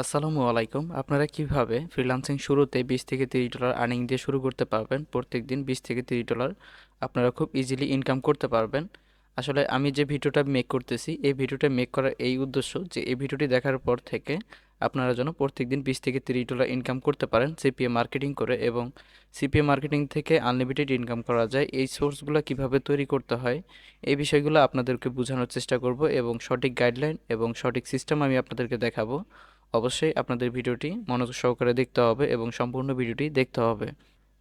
আসসালামু আলাইকুম। আপনারা কীভাবে ফ্রিল্যান্সিং শুরুতে বিশ থেকে তিরিশ ডলার আর্নিং দিয়ে শুরু করতে পারবেন? প্রত্যেক দিন বিশ থেকে তিরিশ ডলার আপনারা খুব ইজিলি ইনকাম করতে পারবেন। আসলে আমি যে ভিডিওটা মেক করতেছি, এই ভিডিওটা মেক করার এই উদ্দেশ্য যে, এই ভিডিওটি দেখার পর থেকে আপনারা যেন প্রত্যেক দিন বিশ থেকে তিরিশ ডলার ইনকাম করতে পারেন সিপিএ মার্কেটিং করে এবং সিপিএ মার্কেটিং থেকে আনলিমিটেড ইনকাম করা যায়। এই সোর্সগুলো কীভাবে তৈরি করতে হয়, এই বিষয়গুলো আপনাদেরকে বোঝানোর চেষ্টা করব এবং সঠিক গাইডলাইন এবং সঠিক সিস্টেম আমি আপনাদেরকে দেখাবো। অবশ্যই আপনাদের ভিডিওটি মনোযোগ সহকারে দেখতে হবে এবং সম্পূর্ণ ভিডিওটি দেখতে হবে।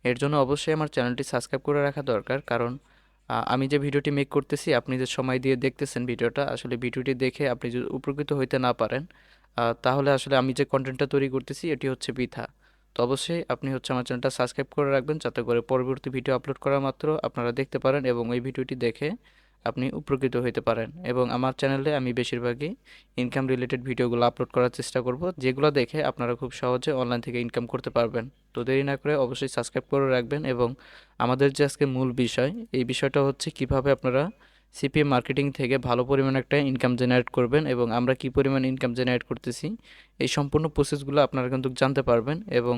এর জন্য অবশ্যই আমার চ্যানেলটি সাবস্ক্রাইব করে রাখা দরকার, কারণ আমি যে ভিডিওটি মেক করতেছি, আপনি যে সময় দিয়ে দেখতেছেন ভিডিওটা, আসলে ভিডিওটি দেখে আপনি যদি উপকৃত হইতে না পারেন তাহলে আসলে আমি যে কন্টেন্টটা তৈরি করতেছি, এটি হচ্ছে বৃথা। তো অবশ্যই আপনি হচ্ছে আমার চ্যানেলটা সাবস্ক্রাইব করে রাখবেন, যাতে করে পরবর্তী ভিডিও আপলোড করা মাত্র আপনারা দেখতে পারেন এবং ওই ভিডিওটি দেখে আপনি উপকৃত হইতে পারেন এবং আমার চ্যানেলে আমি বেশিরভাগই ইনকাম রিলেটেড ভিডিওগুলো আপলোড করার চেষ্টা করব, যেগুলো দেখে আপনারা খুব সহজে অনলাইন থেকে ইনকাম করতে পারবেন। তো দেরি না করে অবশ্যই সাবস্ক্রাইব করে রাখবেন এবং আমাদের যে আজকে মূল বিষয়, এই বিষয়টা হচ্ছে কীভাবে আপনারা সিপিএম মার্কেটিং থেকে ভালো পরিমাণ একটা ইনকাম জেনারেট করবেন এবং আমরা কি পরিমাণ ইনকাম জেনারেট করতেছি, এই সম্পূর্ণ প্রসেসগুলো আপনারা কিন্তু জানতে পারবেন এবং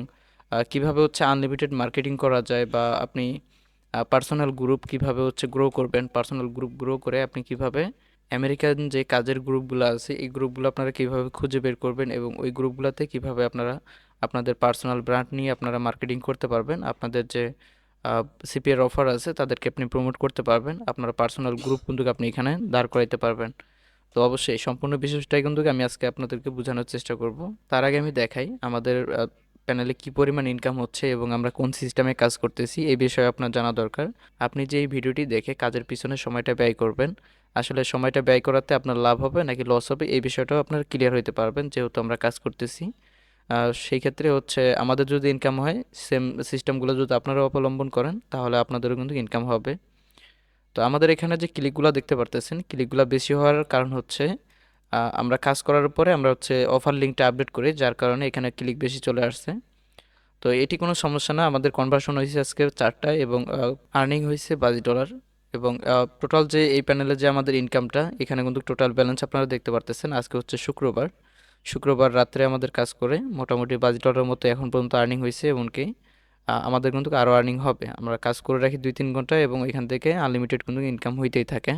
কীভাবে হচ্ছে আনলিমিটেড মার্কেটিং করা যায় বা আপনি পার্সোনাল গ্রুপ কীভাবে হচ্ছে গ্রো করবেন পার্সোনাল গ্রুপ গ্রো করে আপনি কীভাবে আমেরিকান যে কাজের গ্রুপগুলো আছে, এই গ্রুপগুলো আপনারা কীভাবে খুঁজে বের করবেন এবং ওই গ্রুপগুলোতে কীভাবে আপনারা আপনাদের পার্সোনাল ব্র্যান্ড নিয়ে আপনারা মার্কেটিং করতে পারবেন, আপনাদের যে সিপিআর অফার আছে তাদেরকে আপনি প্রমোট করতে পারবেন, আপনার পার্সোনাল গ্রুপ কিন্তু আপনি এখানে দাঁড় করাইতে পারবেন। তো অবশ্যই সম্পূর্ণ বিষয়টাই কিন্তু আমি আজকে আপনাদেরকে বোঝানোর চেষ্টা করব। তার আগে আমি দেখাই আমাদের প্যানেলে কি পরিমাণ ইনকাম হচ্ছে এবং আমরা কোন সিস্টেমে কাজ করতেছি, এই বিষয়ে আপনার জানা দরকার। আপনি যে এই ভিডিওটি দেখে কাজের পিছনে সময়টা ব্যয় করবেন, আসলে সময়টা ব্যয় করাতে আপনার লাভ হবে নাকি লস হবে, এই বিষয়টাও আপনার ক্লিয়ার হইতে পারবেন যেহেতু আমরা কাজ করতেছি। সেই ক্ষেত্রে হচ্ছে আমাদের যদি ইনকাম হয় সেম সিস্টেমগুলো যদি আপনারা অবলম্বন করেন, তাহলে আপনাদেরও কিন্তু ইনকাম হবে। তো আমাদের এখানে যে ক্লিকগুলো দেখতে পারতেছেন ক্লিকগুলো বেশি হওয়ার কারণ হচ্ছে আমরা কাজ করার পরে আমরা হচ্ছে অফার লিঙ্কটা আপডেট করি, যার কারণে এখানে ক্লিক বেশি চলে আসছে। তো এটি কোনো সমস্যা না, আমাদের কনভার্সন হয়েছে আজকে চারটায় এবং আর্নিং হয়েছে বাজি ডলার এবং টোটাল যে এই প্যানেলে যে আমাদের ইনকামটা এখানে কিন্তু টোটাল ব্যালেন্স আপনারা দেখতে পারতেছেন। আজকে হচ্ছে শুক্রবার। শুক্রবার রাত্রে আমাদের কাজ করে, মোটামুটি বাজি ডলারের মতো এখন পর্যন্ত আর্নিং হয়েছে এমনকি আমাদের কিন্তু আরও আর্নিং হবে। আমরা কাজ করে রাখি দুই তিন ঘণ্টা এবং এখান থেকে আনলিমিটেড কিন্তু ইনকাম হইতেই থাকে।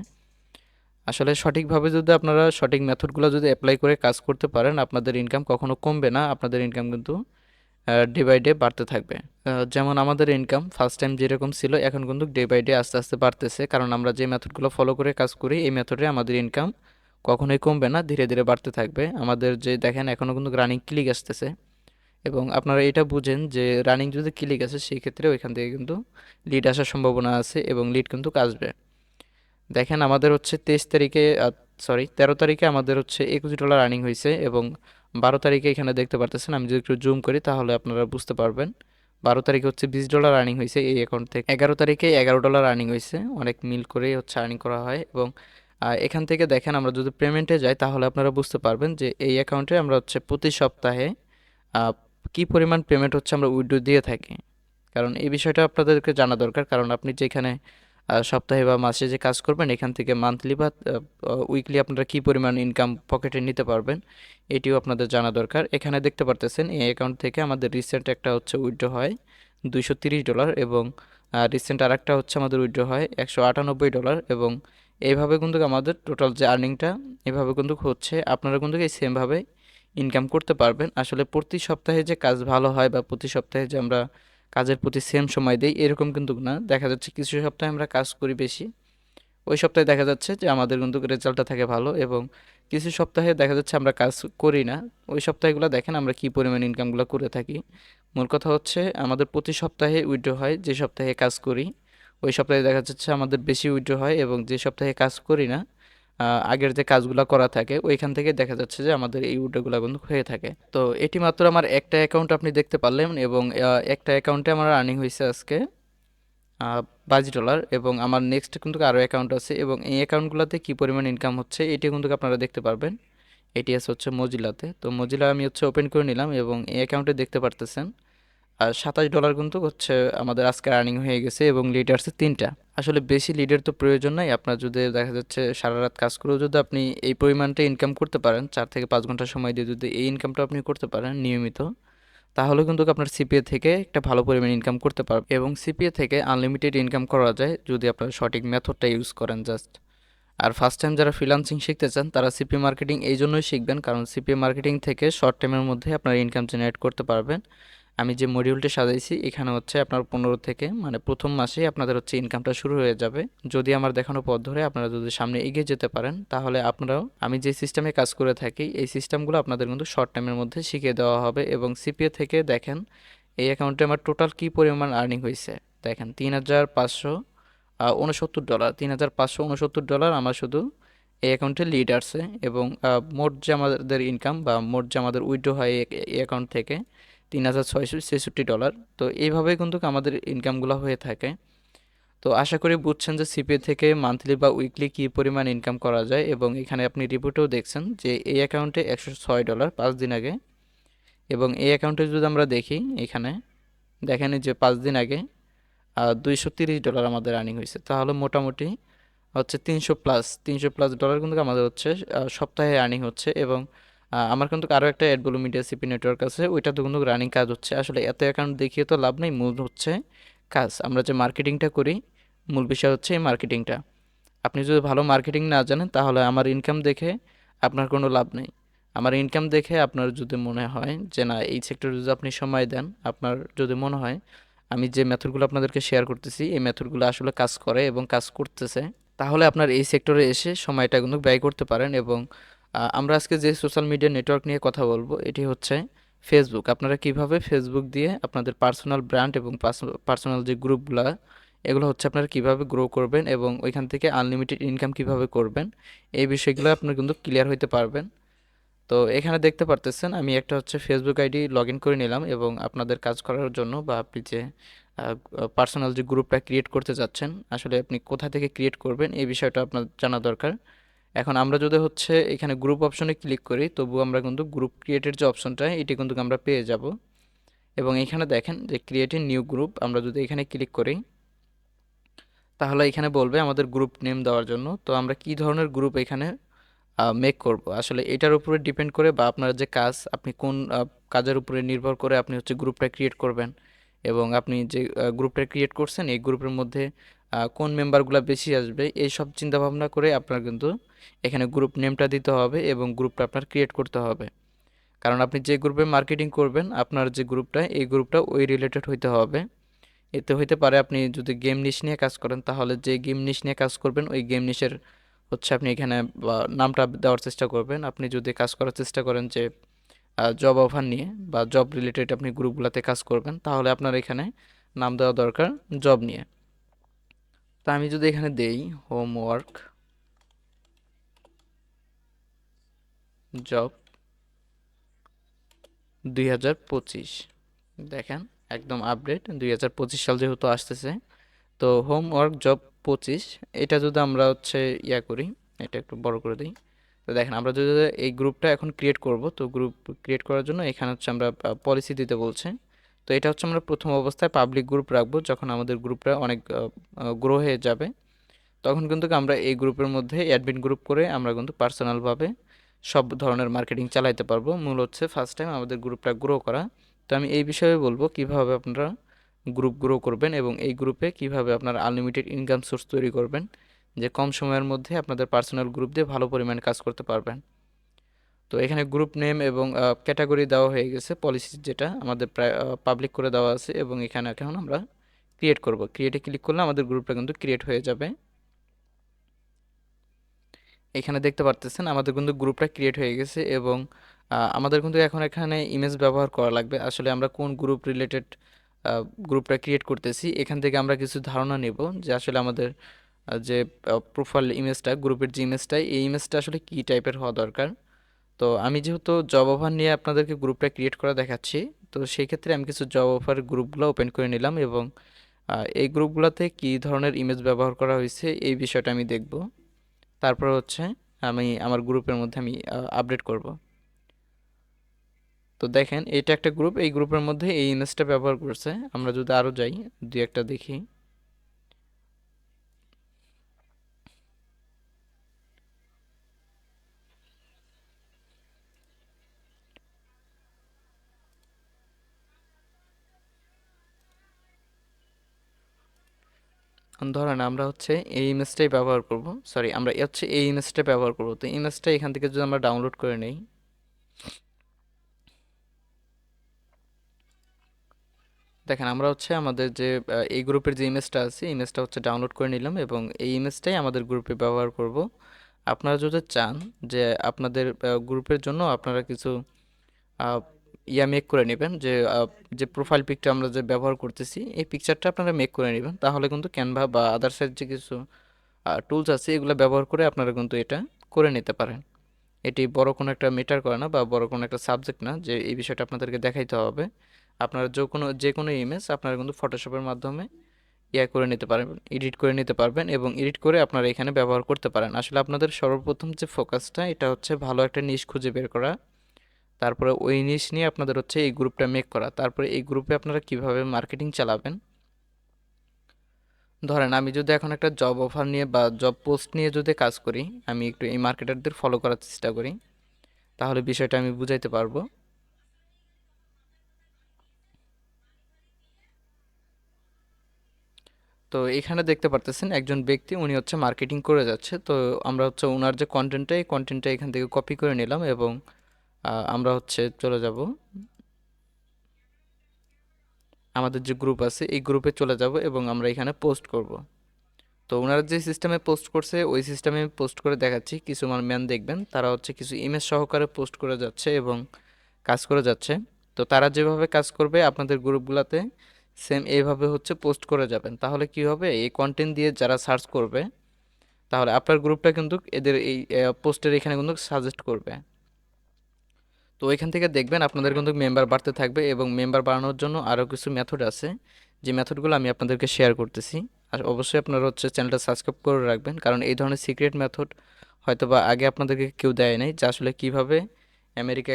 আসলে সঠিকভাবে যদি আপনারা সঠিক মেথডগুলো যদি অ্যাপ্লাই করে কাজ করতে পারেন, আপনাদের ইনকাম কখনো কমবে না, আপনাদের ইনকাম কিন্তু ডে বাই ডে বাড়তে থাকবে। যেমন আমাদের ইনকাম ফার্স্ট টাইম যেরকম ছিল, এখন কিন্তু ডে বাই ডে আস্তে আস্তে বাড়তেছে। কারণ আমরা যে মেথডগুলো ফলো করে কাজ করি, এই মেথডে আমাদের ইনকাম কখনোই কমবে না, ধীরে ধীরে বাড়তে থাকবে। আমাদের যে দেখেন এখনও কিন্তু রানিং ক্লিক আসতেছে। এবং আপনারা এটা বুঝেন যে রানিং যদি ক্লিক আসে, সেই ক্ষেত্রে ওইখান থেকে কিন্তু লিড আসার সম্ভাবনা আছে এবং লিড কিন্তু আসবে। দেখেন, আমাদের হচ্ছে তেইশ তারিখে সরি তেরো তারিখে আমাদের হচ্ছে একুশ ডলার আর্নিং হয়েছে এবং বারো তারিখে এখানে দেখতে পারতেছেন, আমি যদি একটু জুম করি তাহলে আপনারা বুঝতে পারবেন। বারো তারিখে হচ্ছে বিশ ডলার আর্নিং হয়েছে এই অ্যাকাউন্ট থেকে। এগারো তারিখে এগারো ডলার আর্নিং হয়েছে, অনেক মিল করেই হচ্ছে আর্নিং করা হয় এবং এখান থেকে দেখেন আমরা যদি পেমেন্টে যাই তাহলে আপনারা বুঝতে পারবেন যে এই অ্যাকাউন্টে আমরা হচ্ছে প্রতি সপ্তাহে কি পরিমাণ পেমেন্ট হচ্ছে আমরা উইথড্র দিয়ে থাকি। কারণ এই বিষয়টা আপনাদেরকে জানা দরকার, কারণ আপনি যেখানে সপ্তাহে বা মাসে যে কাজ করবেন, এখান থেকে মান্থলি বা উইকলি আপনারা কি পরিমাণ ইনকাম পকেটে নিতে পারবেন, এটিও আপনাদের জানা দরকার। এখানে দেখতে পারতেছেন, এই অ্যাকাউন্ট থেকে আমাদের রিসেন্ট একটা হচ্ছে উইথড্র হয়, দুইশো ডলার এবং রিসেন্ট আরেকটা হচ্ছে আমাদের উইথড্র হয়, একশো আটানব্বই ডলার এবং এইভাবে কিন্তু আমাদের টোটাল যে আর্নিংটা এভাবে কিন্তু হচ্ছে, আপনারা কিন্তু এই সেমভাবে ইনকাম করতে পারবেন। আসলে প্রতি সপ্তাহে যে কাজ ভালো হয় বা প্রতি সপ্তাহে যে আমরা কাজের প্রতি সেম সময় দেই, এরকম কিন্তু না। দেখা যাচ্ছে কিছু সপ্তাহে আমরা কাজ করি বেশি। ওই সপ্তাহে দেখা যাচ্ছে যে আমাদের কিন্তু রেজাল্টটা থাকে ভালো এবং কিছু সপ্তাহে দেখা যাচ্ছে আমরা কাজ করি না। ওই সপ্তাহগুলো দেখেন আমরা কী পরিমাণ ইনকামগুলো করে থাকি। মূল কথা হচ্ছে আমাদের প্রতি সপ্তাহে উইথড্র হয়, যে সপ্তাহে কাজ করি, ওই সপ্তাহে দেখা যাচ্ছে আমাদের বেশি উইথড্র হয় এবং যে সপ্তাহে কাজ করি না আগের যে কাজগুলো করা থাকে, ওইখান থেকে দেখা যাচ্ছে যে আমাদের এই উইথড্রগুলো কিন্তু হয়ে থাকে। তো এটি মাত্র আমার একটা অ্যাকাউন্ট আপনি দেখতে পারলেন এবং একটা অ্যাকাউন্টে আমার আর্নিং হয়েছে আজকে বাইশ ডলার এবং আমার নেক্সট কিন্তু আরও অ্যাকাউন্ট আছে এবং এই অ্যাকাউন্টগুলোতে কী পরিমাণ ইনকাম হচ্ছে, এটি কিন্তু আপনারা দেখতে পারবেন। এটি আছে হচ্ছে মজিলাতে। তো মজিলা আমি হচ্ছে ওপেন করে নিলাম এবং এই অ্যাকাউন্টে দেখতে পারতেছেন। আর সাতাশ ডলার কিন্তু হচ্ছে আমাদের আজকে আর্নিং হয়ে গেছে এবং লিড তিনটা। আসলে বেশি লিডের তো প্রয়োজন নাই। আপনার যদি দেখা যাচ্ছে সারা রাত কাজ করেও যদি আপনি এই পরিমাণটা ইনকাম করতে পারেন, চার থেকে পাঁচ ঘণ্টা সময় দিয়ে যদি এই ইনকামটা আপনি করতে পারেন নিয়মিত, তাহলে কিন্তু আপনার সিপিএ থেকে একটা ভালো পরিমাণ ইনকাম করতে পারবেন এবং সিপিএ থেকে আনলিমিটেড ইনকাম করা যায় যদি আপনার সঠিক মেথডটা ইউজ করেন জাস্ট আর ফার্স্ট টাইম যারা ফ্রিলান্সিং শিখতে চান, তারা সিপি মার্কেটিং এই জন্যই শিখবেন, কারণ সিপি মার্কেটিং থেকে শর্ট টাইমের মধ্যে আপনার ইনকাম জেনারেট করতে পারবেন। আমি যে মডিউলটি সাজাইছি, এখানে হচ্ছে আপনার পনেরো থেকে মানে প্রথম মাসেই আপনাদের হচ্ছে ইনকামটা শুরু হয়ে যাবে। যদি আমার দেখানো পথ ধরে আপনারা যদি সামনে এগিয়ে যেতে পারেন, তাহলে আপনারাও, আমি যে সিস্টেমে কাজ করে থাকি, এই সিস্টেমগুলো আপনাদের কিন্তু শর্ট টাইমের মধ্যে শিখিয়ে দেওয়া হবে এবং সিপিএ থেকে দেখেন, এই অ্যাকাউন্টে আমার টোটাল কী পরিমাণ আর্নিং হয়েছে দেখেন, তিন হাজার পাঁচশো উনসত্তর ডলার তিন হাজার পাঁচশো উনসত্তর ডলার আমার শুধু এই অ্যাকাউন্টে লিড আসছে এবং মোট যে আমাদের ইনকাম বা মোট যে আমাদের উইড্রো হয় এই অ্যাকাউন্ট থেকে তিন হাজার ছয়শো ছেষট্টি ডলার। তো এইভাবেই কিন্তু আমাদের ইনকামগুলো হয়ে থাকে। তো আশা করি বুঝছেন যে সিপিএ থেকে মান্থলি বা উইকলি কী পরিমাণ ইনকাম করা যায় এবং এখানে আপনি রিপোর্টেও দেখছেন যে এই অ্যাকাউন্টে একশো ছয় ডলার পাঁচ দিন আগে। এবং এই অ্যাকাউন্টে যদি আমরা দেখি এখানে, দেখেন যে পাঁচ দিন আগে দুইশো তিরিশ ডলার আমাদের আর্নিং হয়েছে। তাহলে মোটামুটি হচ্ছে তিনশো প্লাস তিনশো প্লাস ডলার কিন্তু আমাদের হচ্ছে সপ্তাহে আর্নিং হচ্ছে এবং আমার কিন্তু আরও একটা অ্যাডবলো মিডিয়া সিপি নেটওয়ার্ক আছে, ওইটাতে কিন্তু রানিং কাজ হচ্ছে। আসলে এত অ্যাকাউন্ট দেখিয়ে তো লাভ নেই, মূল হচ্ছে কাজ। আমরা যে মার্কেটিংটা করি, মূল বিষয় হচ্ছে এই মার্কেটিংটা আপনি যদি ভালো মার্কেটিং না জানেন, তাহলে আমার ইনকাম দেখে আপনার কোনো লাভ নেই। আমার ইনকাম দেখে আপনার যদি মনে হয় যে, না, এই সেক্টরে যদি আপনি সময় দেন, আপনার যদি মনে হয়, আমি যে মেথডগুলো আপনাদেরকে শেয়ার করতেছি, এই মেথডগুলো আসলে কাজ করে এবং কাজ করতেছে, তাহলে আপনার এই সেক্টরে এসে সময়টা কিন্তু ব্যয় করতে পারেন এবং আমরা আজকে যে সোশ্যাল মিডিয়া নেটওয়ার্ক নিয়ে কথা বলব, এটি হচ্ছে ফেসবুক আপনারা কীভাবে ফেসবুক দিয়ে আপনাদের পার্সোনাল ব্র্যান্ড এবং পার্সোনাল যে গ্রুপগুলো এগুলো হচ্ছে আপনারা কীভাবে গ্রো করবেন এবং ওইখান থেকে আনলিমিটেড ইনকাম কীভাবে করবেন, এই বিষয়গুলো আপনারা কিন্তু ক্লিয়ার হইতে পারবেন। তো এখানে দেখতে পারতেছেন, আমি একটা হচ্ছে ফেসবুক আইডি লগ ইন করে নিলাম এবং আপনাদের কাজ করার জন্য বা আপনি যে পার্সোনাল যে গ্রুপটা ক্রিয়েট করতে যাচ্ছেন, আসলে আপনি কোথা থেকে ক্রিয়েট করবেন, এই বিষয়টা আপনার জানা দরকার। এখন আমরা যদি হচ্ছে এখানে গ্রুপ অপশনে ক্লিক করি তবু আমরা কিন্তু গ্রুপ ক্রিয়েটের যে অপশনটা এটি কিন্তু আমরা পেয়ে যাব। এবং এখানে দেখেন যে ক্রিয়েটের নিউ গ্রুপ আমরা যদি এখানে ক্লিক করি, তাহলে এখানে বলবে আমাদের গ্রুপ নেম দেওয়ার জন্য। তো আমরা কি ধরনের গ্রুপ এখানে মেক করব? আসলে এটার উপরে ডিপেন্ড করে বা আপনার যে কাজ, আপনি কোন কাজের উপরে নির্ভর করে আপনি হচ্ছে গ্রুপটা ক্রিয়েট করবেন। এবং আপনি যে গ্রুপটা ক্রিয়েট করছেন, এই গ্রুপের মধ্যে কোন মেম্বারগুলো বেশি আসবে এই সব চিন্তাভাবনা করে আপনার কিন্তু এখানে গ্রুপ নেমটা দিতে হবে এবং গ্রুপটা আপনার ক্রিয়েট করতে হবে। কারণ আপনি যে গ্রুপে মার্কেটিং করবেন, আপনার যে গ্রুপটা এই গ্রুপটা ওই রিলেটেড হইতে হবে। এতে হইতে পারে আপনি যদি গেম নিশ নিয়ে কাজ করেন, তাহলে যে গেম নিশ নিয়ে কাজ করবেন, ওই গেম নিশের হচ্ছে আপনি এখানে নামটা দেওয়ার চেষ্টা করবেন। আপনি যদি কাজ করার চেষ্টা করেন যে জব অফার নিয়ে বা জব রিলেটেড আপনি গ্রুপগুলোতে কাজ করবেন, তাহলে আপনার এখানে নাম দেওয়া দরকার জব নিয়ে। তা আমি যদি এখানে দেই হোমওয়ার্ক জব দুই হাজার পঁচিশ। দেখেন, একদম আপডেট দুই হাজার পঁচিশ সাল যেহেতু আসতেছে, তো হোমওয়ার্ক জব পঁচিশ, এটা যদি আমরা হচ্ছে ইয়া করি, এটা একটু বড় করে দিই, তো দেখেন আমরা যদি এই গ্রুপটা এখন ক্রিয়েট করব, তো গ্রুপ ক্রিয়েট করার জন্য এখানে হচ্ছে আমরা পলিসি দিতে বলছে। তো এটা হচ্ছে আমরা প্রথম অবস্থায় পাবলিক গ্রুপ রাখব, যখন আমাদের গ্রুপটা অনেক গ্রো হয়ে যাবে। তখন কিন্তু আমরা এই গ্রুপের মধ্যে অ্যাডমিন গ্রুপ করে আমরা কিন্তু পার্সোনালভাবে সব ধরনের মার্কেটিং চালাইতে পারব। মূল হচ্ছে ফার্স্ট টাইম আমাদের গ্রুপটা গ্রো করা। তো আমি এই বিষয়ে বলব কীভাবে আপনারা গ্রুপ গ্রো করবেন এবং এই গ্রুপে কীভাবে আপনার আনলিমিটেড ইনকাম সোর্স তৈরি করবেন, যে কম সময়ের মধ্যে আপনাদের পার্সোনাল গ্রুপ দিয়ে ভালো পরিমাণে কাজ করতে পারবেন। তো এখানে গ্রুপ নেম এবং ক্যাটাগরি দেওয়া হয়ে গেছে পলিসি যেটা আমাদের পাবলিক করে দেওয়া আছে এবং এখানে এখন আমরা ক্রিয়েট করব। ক্রিয়েটে ক্লিক করলে আমাদের গ্রুপটা কিন্তু ক্রিয়েট হয়ে যাবে। এখানে দেখতে পারতেছেন আমাদের কিন্তু গ্রুপটা ক্রিয়েট হয়ে গেছে এবং আমাদের কিন্তু এখন এখানে ইমেজ ব্যবহার করা লাগবে। আসলে আমরা কোন গ্রুপ রিলেটেড গ্রুপটা ক্রিয়েট করতেছি, এখান থেকে আমরা কিছু ধারণা নেব যে আসলে আমাদের যে প্রোফাইল ইমেজটা গ্রুপের যে ইমেজটা এই ইমেজটা আসলে কী টাইপের হওয়া দরকার। তো আমি যেহেতু জব অফার নিয়ে আপনাদেরকে গ্রুপটা ক্রিয়েট করা দেখাচ্ছি, তো সেই ক্ষেত্রে আমি কিছু জব অফার গ্রুপগুলো ওপেন করে নিলাম এবং এই গ্রুপগুলোতে কী ধরনের ইমেজ ব্যবহার করা হয়েছে এই বিষয়টা আমি দেখব। তারপর হচ্ছে আমি আমার গ্রুপের মধ্যে আমি আপডেট করব। তো দেখেন, এটা একটা গ্রুপ এই গ্রুপের মধ্যে এই ইমেজটা ব্যবহার করছে। আমরা যদি আরও যাই, দুই একটা দেখি। ধরেন আমরা হচ্ছে এই ইমেজটাই ব্যবহার করব। সরি আমরা হচ্ছে এই ইমেজটা ব্যবহার করব। তো ইমেজটা এখান থেকে যদি আমরা ডাউনলোড করে নেই। দেখেন, আমরা হচ্ছে আমাদের যে এই গ্রুপের যে ইমেজটা আছে ইমেজটা হচ্ছে ডাউনলোড করে নিলাম এবং এই ইমেজটাই আমাদের গ্রুপে ব্যবহার করব। আপনারা যদি চান যে আপনাদের গ্রুপের জন্য আপনারা কিছু ইয়া মেক করে নেবেন যে যে প্রোফাইল পিকটা আমরা যে ব্যবহার করতেছি, এই পিকচারটা আপনারা মেক করে নেবেন। তাহলে কিন্তু ক্যানভা বা আদার্সের যে কিছু টুলস আছে, এগুলো ব্যবহার করে আপনারা কিন্তু এটা করে নিতে পারেন। এটি বড় কোনো একটা মেটার করে না বা বড় কোনো একটা সাবজেক্ট না, যে এই বিষয়টা আপনাদেরকে দেখাইতে হবে। আপনারা যে কোনো যে কোনো ইমেজ আপনারা কিন্তু ফটোশপের মাধ্যমে ইয়া করে নিতে পারবেন এডিট করে নিতে পারবেন এবং এডিট করে আপনারা এখানে ব্যবহার করতে পারেন। আসলে আপনাদের সর্বপ্রথম যে ফোকাসটা এটা হচ্ছে ভালো একটা নিশ খুঁজে বের করা। তারপরে ওই নিশ নিয়ে আপনাদের হচ্ছে এই গ্রুপটা মেক করা। তারপরে এই গ্রুপে আপনারা কীভাবে মার্কেটিং চালাবেন? ধরেন আমি যদি এখন একটা জব অফার নিয়ে বা জব পোস্ট নিয়ে যদি কাজ করি, আমি একটু এই মার্কেটারদের ফলো করার চেষ্টা করি, তাহলে বিষয়টা আমি বুঝাইতে পারব। তো এখানে দেখতে পারতেছেন একজন ব্যক্তি, উনি হচ্ছে মার্কেটিং করে যাচ্ছে। তো আমরা হচ্ছে ওনার যে কন্টেন্টটা এই কন্টেন্টটা এখান থেকে কপি করে নিলাম এবং আমরা হচ্ছে চলে যাব। আমাদের যে গ্রুপ আছে, এই গ্রুপে চলে যাব এবং আমরা এখানে পোস্ট করব। তো ওনারা যে সিস্টেমে পোস্ট করছে, ওই সিস্টেমে পোস্ট করে দেখাচ্ছি। কিছু ম্যান দেখবেন, তারা হচ্ছে কিছু ইমেজ সহকারে পোস্ট করে যাচ্ছে এবং কাজ করে যাচ্ছে। তো তারা যেভাবে কাজ করবে, আপনাদের গ্রুপগুলোতে সেম এইভাবে হচ্ছে পোস্ট করে যাবেন। তাহলে কি হবে? এই কন্টেন্ট দিয়ে যারা সার্চ করবে, তাহলে আপনার গ্রুপটা কিন্তু এদের এই পোস্টের এখানে কিন্তু সাজেস্ট করবে। তো এখান থেকে দেখবেন আপনাদের কিন্তু মেম্বার বাড়তে থাকবে এবং মেম্বার বাড়ানোর জন্য আরও কিছু মেথড আছে। যে মেথডগুলো আমি আপনাদেরকে শেয়ার করতেছি। আর অবশ্যই আপনারা হচ্ছে চ্যানেলটা সাবস্ক্রাইব করে রাখবেন, কারণ এই ধরনের সিক্রেট মেথড হয়তো বা আগে আপনাদেরকে কেউ দেয় নাই, যে আসলে কীভাবে আমেরিকা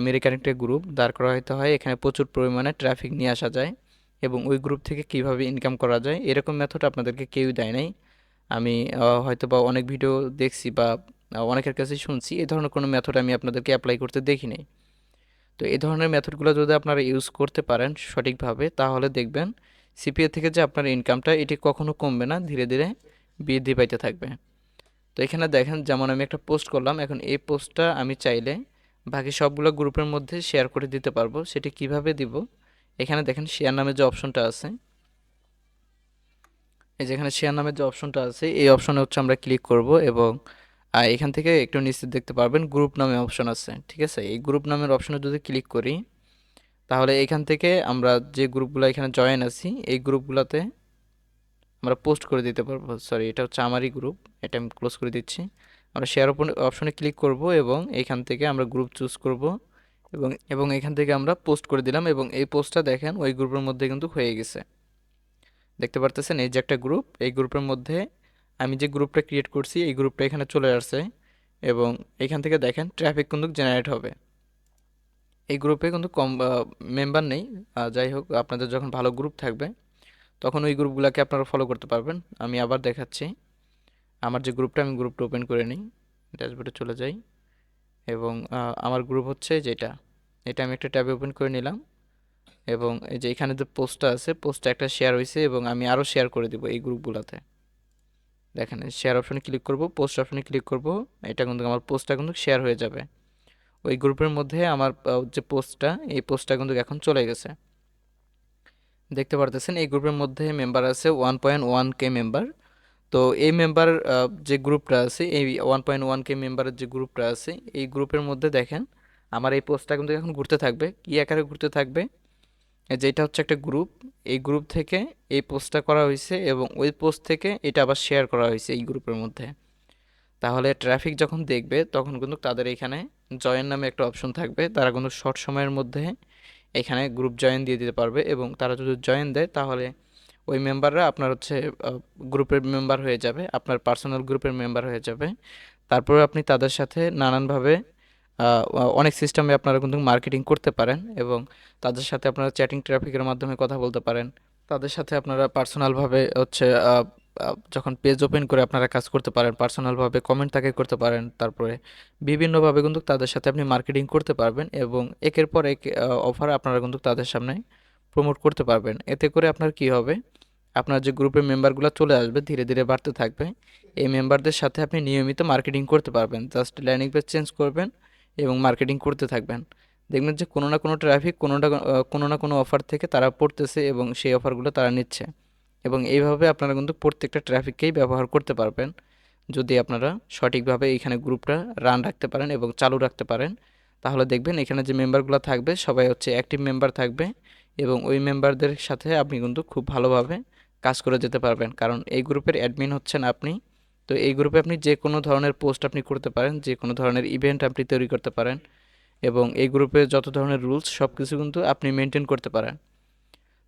আমেরিকান একটা গ্রুপ দাঁড় করা হইতে হয়, এখানে প্রচুর পরিমাণে ট্রাফিক নিয়ে আসা যায় এবং ওই গ্রুপ থেকে কীভাবে ইনকাম করা যায়, এরকম মেথড আপনাদেরকে কেউ দেয় নাই। আমি হয়তো বা অনেক ভিডিও দেখছি বা অনেকের কাছে শুনছি এই ধরনের কোনো মেথড আমি আপনাদেরকে অ্যাপ্লাই করতে দেখি নাই তো এই ধরনের মেথডগুলো যদি আপনারা ইউজ করতে পারেন সঠিকভাবে, তাহলে দেখবেন সিপিএ থেকে যে আপনার ইনকামটা এটি কখনো কমবে না, ধীরে ধীরে বৃদ্ধি পাইতে থাকবে। তো এখানে দেখেন, যেমন আমি একটা পোস্ট করলাম, এখন এই পোস্টটা আমি চাইলে বাকি সবগুলো গ্রুপের মধ্যে শেয়ার করে দিতে পারব, সেটি কীভাবে দিব? এখানে দেখেন শেয়ার নামে যে অপশনটা আছে, এই যেখানে শেয়ার নামের যে অপশনটা আছে, এই অপশনে হচ্ছে আমরা ক্লিক করব এবং এখান থেকে একটু নিচে দেখতে পারবেন গ্রুপ নামে অপশন আছে, ঠিক আছে? এই গ্রুপ নামের অপশনে যদি ক্লিক করি, তাহলে এখান থেকে আমরা যে গ্রুপগুলো এখানে জয়েন আছি, এই গ্রুপগুলোতে আমরা পোস্ট করে দিতে পারব। সরি এটা হচ্ছে আমারই গ্রুপ এটা আমি ক্লোজ করে দিচ্ছি। আমরা শেয়ার অপশনে ক্লিক করব এবং এখান থেকে আমরা গ্রুপ চুজ করব এবং এবং এখান থেকে আমরা পোস্ট করে দিলাম এবং এই পোস্টটা দেখেন ওই গ্রুপের মধ্যে কিন্তু হয়ে গেছে। দেখতে পারতেছেন এই যে একটা গ্রুপ এই গ্রুপের মধ্যে আমি যে গ্রুপটা ক্রিয়েট করছি, এই গ্রুপটা এখানে চলে আসছে এবং এখান থেকে দেখেন ট্রাফিক কিন্তু জেনারেট হবে। এই গ্রুপে কিন্তু কম মেম্বার নেই। যাই হোক, আপনাদের যখন ভালো গ্রুপ থাকবে, তখন ওই গ্রুপগুলোকে আপনারা ফলো করতে পারবেন। আমি আবার দেখাচ্ছি। আমার যে গ্রুপটা আমি গ্রুপটা ওপেন করে নিই। ড্যাশবোর্ডে চলে যাই এবং আমার গ্রুপ হচ্ছে যেটা এটা। আমি একটা ট্যাবে ওপেন করে নিলাম এবং এই যে এখানে যে পোস্টটা আছে পোস্টটা একটা শেয়ার হয়েছে এবং আমি আরও শেয়ার করে দেবো এই গ্রুপগুলোতে দেখেন শেয়ার অপশনে ক্লিক করব পোস্ট অপশনে ক্লিক করব, এটা কিন্তু আমার পোস্টটা কিন্তু শেয়ার হয়ে যাবে। ওই গ্রুপের মধ্যে আমার যে পোস্টটা এই পোস্টটা কিন্তু এখন চলে গেছে। দেখতে পারতেছেন, এই গ্রুপের মধ্যে মেম্বার আছে ওয়ান পয়েন্ট ওয়ান কে মেম্বার তো এই মেম্বার যে গ্রুপটা আছে, এই ওয়ান পয়েন্ট ওয়ান কে মেম্বারের যে গ্রুপটা আছে, এই গ্রুপের মধ্যে দেখেন, আমার এই পোস্টটা কিন্তু এখন ঘুরতে থাকবে। কী আকারে ঘুরতে থাকবে? এই যে এটা হচ্ছে একটা গ্রুপ এই গ্রুপ থেকে এই পোস্টটা করা হয়েছে এবং ওই পোস্ট থেকে এটা আবার শেয়ার করা হয়েছে এই গ্রুপের মধ্যে। তাহলে ট্রাফিক যখন দেখবে, তখন কিন্তু তাদের এখানে জয়েন নামে একটা অপশন থাকবে। তারা কিন্তু শর্ট সময়ের মধ্যে এখানে গ্রুপ জয়েন দিয়ে দিতে পারবে এবং তারা যদি জয়েন দেয়, তাহলে ওই মেম্বাররা আপনার হচ্ছে গ্রুপের মেম্বার হয়ে যাবে, আপনার পার্সোনাল গ্রুপের মেম্বার হয়ে যাবে। তারপরে আপনি তাদের সাথে নানানভাবে অনেক সিস্টেমে আপনারা কিন্তু মার্কেটিং করতে পারেন এবং তাদের সাথে আপনারা চ্যাটিং ট্রাফিকের মাধ্যমে কথা বলতে পারেন। তাদের সাথে আপনারা পার্সোনালভাবে হচ্ছে যখন পেজ ওপেন করে আপনারা কাজ করতে পারেন, পার্সোনালভাবে কমেন্ট তাকে করতে পারেন, তারপরে বিভিন্নভাবে কিন্তু তাদের সাথে আপনি মার্কেটিং করতে পারবেন এবং একের পর এক অফার আপনারা কিন্তু তাদের সামনে প্রমোট করতে পারবেন। এতে করে আপনার কি হবে? আপনার যে গ্রুপের মেম্বারগুলো চলে আসবে, ধীরে ধীরে বাড়তে থাকবে। এই মেম্বারদের সাথে আপনি নিয়মিত মার্কেটিং করতে পারবেন। জাস্ট ল্যান্ডিং পেজ চেঞ্জ করবেন। এবং মার্কেটিং করতে থাকবেন। দেখবেন যে কোনো না কোনো ট্রাফিক কোনো না কোনো না কোনো অফার থেকে তারা পড়তেছে এবং সেই অফারগুলো তারা নিচ্ছে। এবং এইভাবে আপনারা কিন্তু প্রত্যেকটা ট্রাফিককেই ব্যবহার করতে পারবেন। যদি আপনারা সঠিকভাবে এখানে গ্রুপটা রান রাখতে পারেন এবং চালু রাখতে পারেন, তাহলে দেখবেন এখানে যে মেম্বারগুলো থাকবে, সবাই হচ্ছে অ্যাক্টিভ মেম্বার থাকবে এবং ওই মেম্বারদের সাথে আপনি কিন্তু খুব ভালোভাবে কাজ করে যেতে পারবেন। কারণ এই গ্রুপের অ্যাডমিন হচ্ছেন আপনি। তো এই গ্রুপে আপনি যে কোনো ধরনের পোস্ট আপনি করতে পারেন যে কোনো ধরনের ইভেন্ট আপনি তৈরি করতে পারেন এবং এই গ্রুপে যত ধরনের রুলস সব কিছু কিন্তু আপনি মেনটেন করতে পারেন।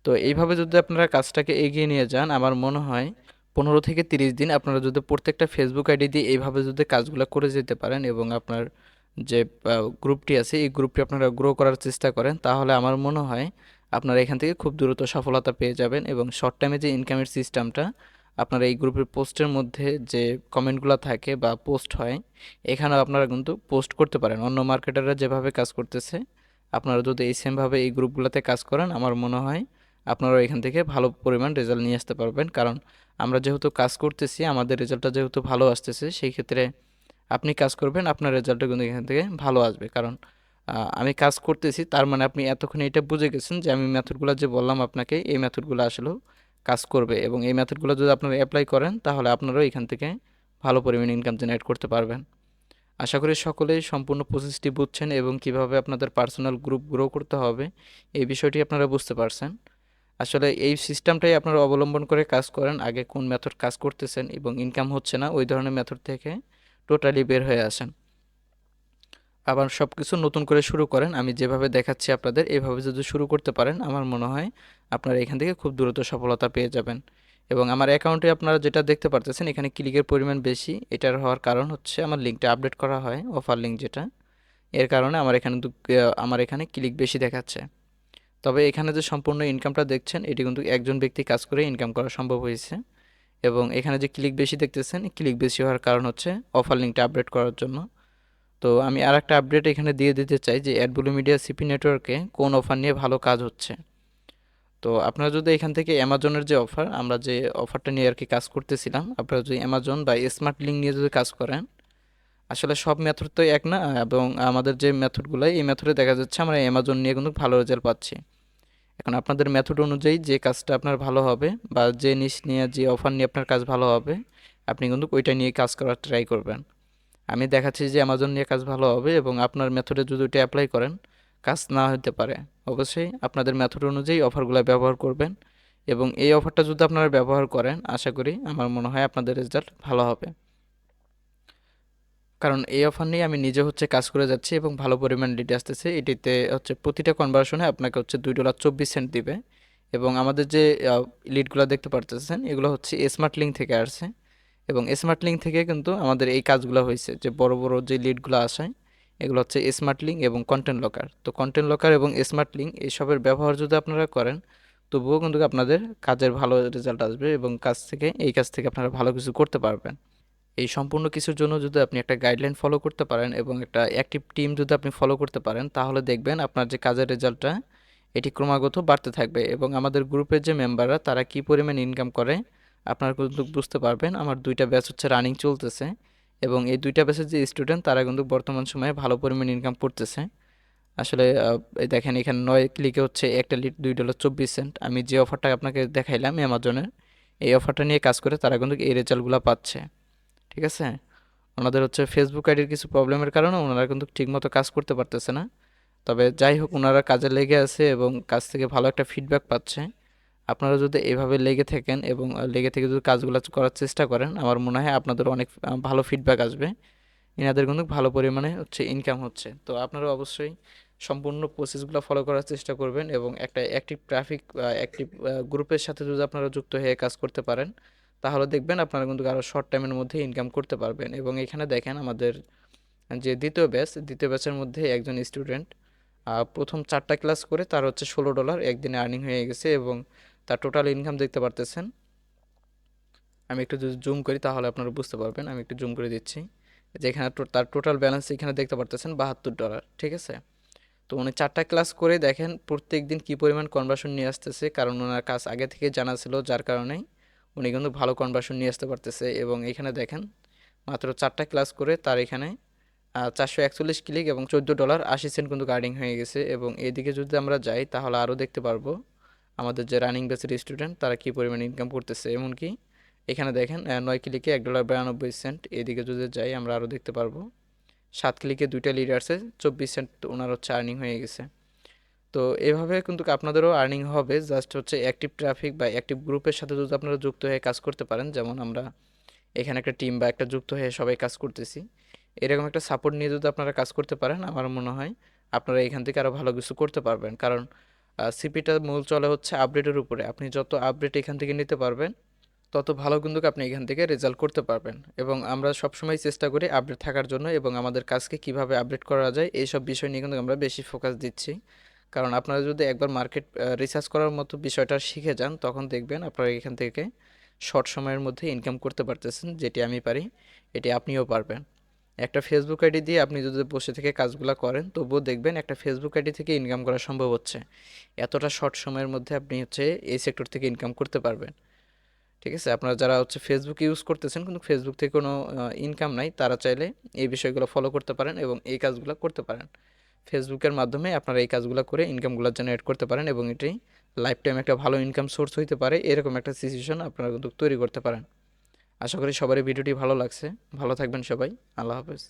তো এইভাবে যদি আপনারা কাজটাকে এগিয়ে নিয়ে যান, আমার মনে হয় পনেরো থেকে তিরিশ দিন আপনারা যদি প্রত্যেকটা ফেসবুক আইডি দিয়ে এইভাবে যদি কাজগুলো করে যেতে পারেন এবং আপনার যে গ্রুপটি আছে, এই গ্রুপটি আপনারা গ্রো করার চেষ্টা করেন, তাহলে আমার মনে হয় আপনারা এখান থেকে খুব দ্রুত সফলতা পেয়ে যাবেন এবং শর্ট টাইমে যে ইনকামের সিস্টেমটা আপনারা এই গ্রুপের পোস্টের মধ্যে যে কমেন্টগুলো থাকে বা পোস্ট হয়, এখানেও আপনারা কিন্তু পোস্ট করতে পারেন। অন্য মার্কেটাররা যেভাবে কাজ করতেছে, আপনারা যদি এই সেমভাবে এই গ্রুপগুলোতে কাজ করেন, আমার মনে হয় আপনারা এখান থেকে ভালো পরিমাণ রেজাল্ট নিয়ে আসতে পারবেন। কারণ আমরা যেহেতু কাজ করতেছি, আমাদের রেজাল্টটা যেহেতু ভালো আসতেছে, সেই ক্ষেত্রে আপনি কাজ করবেন, আপনার রেজাল্টটা কিন্তু এখান থেকে ভালো আসবে। কারণ আমি কাজ করতেছি, তার মানে আপনি এতক্ষণ এটা বুঝে গেছেন যে আমি মেথডগুলো যে বললাম আপনাকে, এই মেথডগুলো আসলেও কাজ করবে এবং এই মেথডগুলো যদি আপনারা অ্যাপ্লাই করেন, তাহলে আপনারাও এখান থেকে ভালো পরিমাণে ইনকাম জেনারেট করতে পারবেন। আশা করি সকলেই সম্পূর্ণ প্রসেসটি বুঝছেন এবং কীভাবে আপনাদের পার্সোনাল গ্রুপ গ্রো করতে হবে, এই বিষয়টি আপনারা বুঝতে পারছেন। আসলে এই সিস্টেমটাই আপনারা অবলম্বন করে কাজ করেন, আগে কোন মেথড কাজ করতেছেন এবং ইনকাম হচ্ছে না, ওই ধরনের মেথড থেকে টোটালি বের হয়ে আসেন। আবার সব কিছু নতুন করে শুরু করেন, আমি যেভাবে দেখাচ্ছি আপনাদের, এভাবে যদি শুরু করতে পারেন, আমার মনে হয় আপনারা এখান থেকে খুব দ্রুত সফলতা পেয়ে যাবেন। এবং আমার অ্যাকাউন্টে আপনারা যেটা দেখতে পারতেছেন, এখানে ক্লিকের পরিমাণ বেশি, এটার হওয়ার কারণ হচ্ছে আমার লিঙ্কটা আপডেট করা হয়, অফার লিঙ্ক যেটা। এর কারণে আমার এখানে আমার এখানে ক্লিক বেশি দেখাচ্ছে। তবে এখানে যে সম্পূর্ণ ইনকামটা দেখছেন, এটি কিন্তু একজন ব্যক্তি কাজ করে ইনকাম করা সম্ভব হয়েছে। এবং এখানে যে ক্লিক বেশি দেখতেছেন, ক্লিক বেশি হওয়ার কারণ হচ্ছে অফার লিঙ্কটা আপডেট করার জন্য। তো আমি আর একটা আপডেট এখানে দিয়ে দিতে চাই যে অ্যাডবুলু মিডিয়া সিপি নেটওয়ার্কে কোন অফার নিয়ে ভালো কাজ হচ্ছে। তো আপনারা যদি এখান থেকে অ্যামাজনের যে অফার আমরা যে অফারটা নিয়ে আর কি কাজ করতেছিলাম, আপনারা যদি অ্যামাজন বা স্মার্ট লিঙ্ক নিয়ে যদি কাজ করেন, আসলে সব মেথড তো এক না, এবং আমাদের যে মেথডগুলো এই মেথডে দেখা যাচ্ছে আমরা অ্যামাজন নিয়ে কিন্তু ভালো রেজাল্ট পাচ্ছি। এখন আপনাদের মেথড অনুযায়ী যে কাজটা আপনার ভালো হবে বা যে নিশ নিয়ে, যে অফার নিয়ে আপনার কাজ ভালো হবে, আপনি কিন্তু ওইটা নিয়ে কাজ করার ট্রাই করবেন। আমি দেখাচ্ছি যে অ্যামাজন নিয়ে কাজ ভালো হবে এবং আপনার মেথডে যদি ওইটা অ্যাপ্লাই করেন, কাজ না হতে পারে। অবশ্যই আপনাদের মেথড অনুযায়ী অফারগুলো ব্যবহার করবেন এবং এই অফারটা যদি আপনারা ব্যবহার করেন, আশা করি আমার মনে হয় আপনাদের রেজাল্ট ভালো হবে। কারণ এই অফার নিয়ে আমি নিজে হচ্ছে কাজ করে যাচ্ছি এবং ভালো পরিমাণ লিড আসতেছে। এটিতে হচ্ছে প্রতিটা কনভার্সনে আপনাকে হচ্ছে দুই ডলার চব্বিশ সেন্ট দিবে এবং আমাদের যে লিডগুলো দেখতে পারতেছেন, এগুলো হচ্ছে স্মার্ট লিঙ্ক থেকে আসছে। এবং স্মার্ট লিঙ্ক থেকে কিন্তু আমাদের এই কাজগুলো হয়েছে যে বড় বড় যে লিডগুলো আসে এগুলো হচ্ছে স্মার্ট লিঙ্ক এবং কন্টেন্ট লকার তো কন্টেন্ট লকার এবং স্মার্ট লিঙ্ক এইসবের ব্যবহার যদি আপনারা করেন, তবুও কিন্তু আপনাদের কাজের ভালো রেজাল্ট আসবে এবং কাজ থেকে, এই কাজ থেকে আপনারা ভালো কিছু করতে পারবেন। এই সম্পূর্ণ কিছুর জন্য যদি আপনি একটা গাইডলাইন ফলো করতে পারেন এবং একটা অ্যাক্টিভ টিম যদি আপনি ফলো করতে পারেন, তাহলে দেখবেন আপনার যে কাজের রেজাল্টটা এটি ক্রমাগত বাড়তে থাকবে এবং আমাদের গ্রুপের যে মেম্বাররা তারা কি পরিমাণ ইনকাম করে আপনারা কিন্তু বুঝতে পারবেন, আমার দুইটা ব্যাচ হচ্ছে রানিং চলতেছে এবং এই দুইটা ব্যাচের যে স্টুডেন্ট তারা কিন্তু বর্তমান সময়ে ভালো পরিমাণ ইনকাম করতেছে। আসলে দেখেন এখানে নয় ক্লিকে হচ্ছে একটা লিড দুই ডলার চব্বিশ সেন্ট আমি যে অফারটা আপনাকে দেখাইলাম অ্যামাজনের এই অফারটা নিয়ে কাজ করে তারা কিন্তু এই রেজাল্টগুলো পাচ্ছে। ঠিক আছে? ওনাদের হচ্ছে ফেসবুক আইডির কিছু প্রবলেমের কারণে ওনারা কিন্তু ঠিকমতো কাজ করতে পারতেছে না। তবে যাই হোক, ওনারা কাজে লেগে আছে এবং কাজ থেকে ভালো একটা ফিডব্যাক পাচ্ছে। আপনারা যদি এভাবে লেগে থাকেন এবং লেগে থেকে যদি কাজগুলো করার চেষ্টা করেন, আমার মনে হয় আপনাদের অনেক ভালো ফিডব্যাক আসবে। এনাদের কিন্তু ভালো পরিমাণে হচ্ছে ইনকাম হচ্ছে। তো আপনারা অবশ্যই সম্পূর্ণ প্রসেসগুলো ফলো করার চেষ্টা করবেন এবং একটা অ্যাক্টিভ ট্রাফিক অ্যাক্টিভ গ্রুপের সাথে যদি আপনারা যুক্ত হয়ে কাজ করতে পারেন, তাহলে দেখবেন আপনারা কিন্তু আরও শর্ট টাইমের মধ্যে ইনকাম করতে পারবেন। এবং এখানে দেখেন আমাদের যে দ্বিতীয় ব্যাচ দ্বিতীয় ব্যাচের মধ্যে একজন স্টুডেন্ট প্রথম চারটা ক্লাস করে তার হচ্ছে ষোলো ডলার একদিনে আর্নিং হয়ে গেছে এবং তার টোটাল ইনকাম দেখতে পারতেছেন। আমি একটু যদি জুম করি তাহলে আপনারা বুঝতে পারবেন। আমি একটু জুম করে দিচ্ছি। যেখানে তার টোটাল ব্যালেন্স এখানে দেখতে পারতেছেন বাহাত্তর ডলার ঠিক আছে? তো উনি চারটা ক্লাস করে দেখেন প্রত্যেক দিন কী পরিমাণ কনভার্সন নিয়ে আসতেছে। কারণ ওনার কাজ আগে থেকে জানা ছিল, যার কারণেই উনি কিন্তু ভালো কনভার্সন নিয়ে আসতে পারতেছে। এবং এখানে দেখেন মাত্র চারটা ক্লাস করে তার এখানে চারশো একচল্লিশ ক্লিক এবং চোদ্দ ডলার আশি সেন্ট কিন্তু গার্ডিং হয়ে গেছে। এবং এদিকে যদি আমরা যাই তাহলে আরও দেখতে পারব আমাদের যে রানিং ব্যাচের স্টুডেন্ট তারা কী পরিমাণ ইনকাম করতেছে? এমনকি এখানে দেখেন নয় ক্লিকে এক ডলার বিরানব্বই সেন্ট এদিকে যদি যাই, আমরা আরও দেখতে পারব, সাত ক্লিকে দুইটা লিডার্সে চব্বিশ সেন্ট ওনার হচ্ছে আর্নিং হয়ে গেছে। তো এভাবে কিন্তু আপনাদেরও আর্নিং হবে জাস্ট হচ্ছে অ্যাক্টিভ ট্রাফিক বা অ্যাক্টিভ গ্রুপের সাথে যদি আপনারা যুক্ত হয়ে কাজ করতে পারেন, যেমন আমরা এখানে একটা টিম বা একটা যুক্ত হয়ে সবাই কাজ করতেছি। এরকম একটা সাপোর্ট নিয়ে যদি আপনারা কাজ করতে পারেন, আমার মনে হয় আপনারা এখান থেকে আরও ভালো কিছু করতে পারবেন। কারণ সিপিটা মূল চলে হচ্ছে আপডেটের উপরে। আপনি যত আপডেট এখান থেকে নিতে পারবেন, তত ভালো কিন্তু আপনি এখান থেকে রেজাল্ট করতে পারবেন। এবং আমরা সবসময় চেষ্টা করি আপডেট থাকার জন্য এবং আমাদের কাজকে কীভাবে আপডেট করা যায়, এইসব বিষয় নিয়ে কিন্তু আমরা বেশি ফোকাস দিচ্ছি। কারণ আপনারা যদি একবার মার্কেট রিসার্চ করার মতো বিষয়টা শিখে যান, তখন দেখবেন আপনারা এখান থেকে শর্ট সময়ের মধ্যে ইনকাম করতে পারতেছেন, যেটি আমি পারি, এটি আপনিও পারবেন। একটা ফেসবুক আইডি দিয়ে আপনি যদি বসে থেকে কাজগুলো করেন, তবুও দেখবেন একটা ফেসবুক আইডি থেকে ইনকাম করা সম্ভব হচ্ছে। এতটা শর্ট সময়ের মধ্যে আপনি হচ্ছে এই সেক্টর থেকে ইনকাম করতে পারবেন। ঠিক আছে? আপনারা যারা হচ্ছে ফেসবুক ইউজ করতেছেন, কিন্তু ফেসবুক থেকে কোনো ইনকাম নাই, তারা চাইলে এই বিষয়গুলো ফলো করতে পারেন এবং এই কাজগুলো করতে পারেন। ফেসবুকের মাধ্যমে আপনারা এই কাজগুলো করে ইনকামগুলো জেনারেট করতে পারেন এবং এটি লাইফ টাইম একটা ভালো ইনকাম সোর্স হইতে পারে, এরকম একটা সিচুয়েশন আপনারা কিন্তু তৈরি করতে পারেন। আশা করি সবারই ভিডিওটি ভালো লাগছে। ভালো থাকবেন সবাই। আল্লাহ হাফেজ।